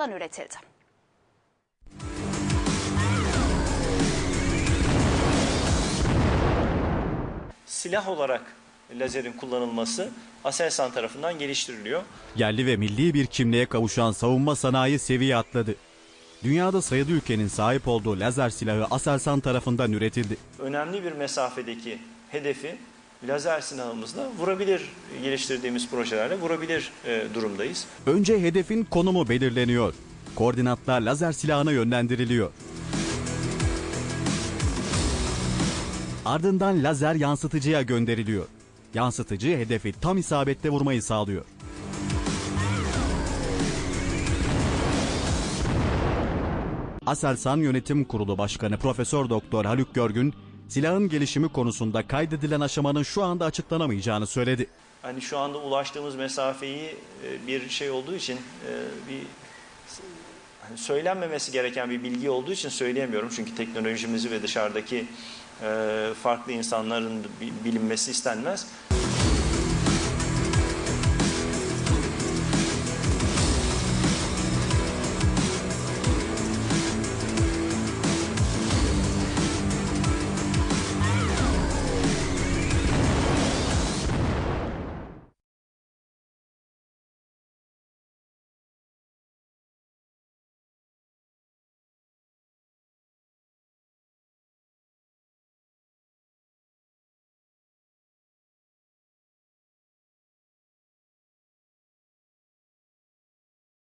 tarafından üretildi. silah olarak lazerin kullanılması Aselsan tarafından geliştiriliyor. Yerli ve milli bir kimliğe kavuşan savunma sanayi seviye atladı. Dünyada sayılı ülkenin sahip olduğu lazer silahı Aselsan tarafından üretildi. Önemli bir mesafedeki hedefi lazer silahımızla vurabilir geliştirdiğimiz projelerle vurabilir e, durumdayız. Önce hedefin konumu belirleniyor. Koordinatlar lazer silahına yönlendiriliyor. Ardından lazer yansıtıcıya gönderiliyor. Yansıtıcı hedefi tam isabette vurmayı sağlıyor. Aselsan Yönetim Kurulu Başkanı Profesör Doktor Haluk Görgün, silahın gelişimi konusunda kaydedilen aşamanın şu anda açıklanamayacağını söyledi. Hani şu anda ulaştığımız mesafeyi e, bir şey olduğu için e, bir hani söylenmemesi gereken bir bilgi olduğu için söyleyemiyorum. Çünkü teknolojimizi ve dışarıdaki e, farklı insanların bi- bilinmesi istenmez.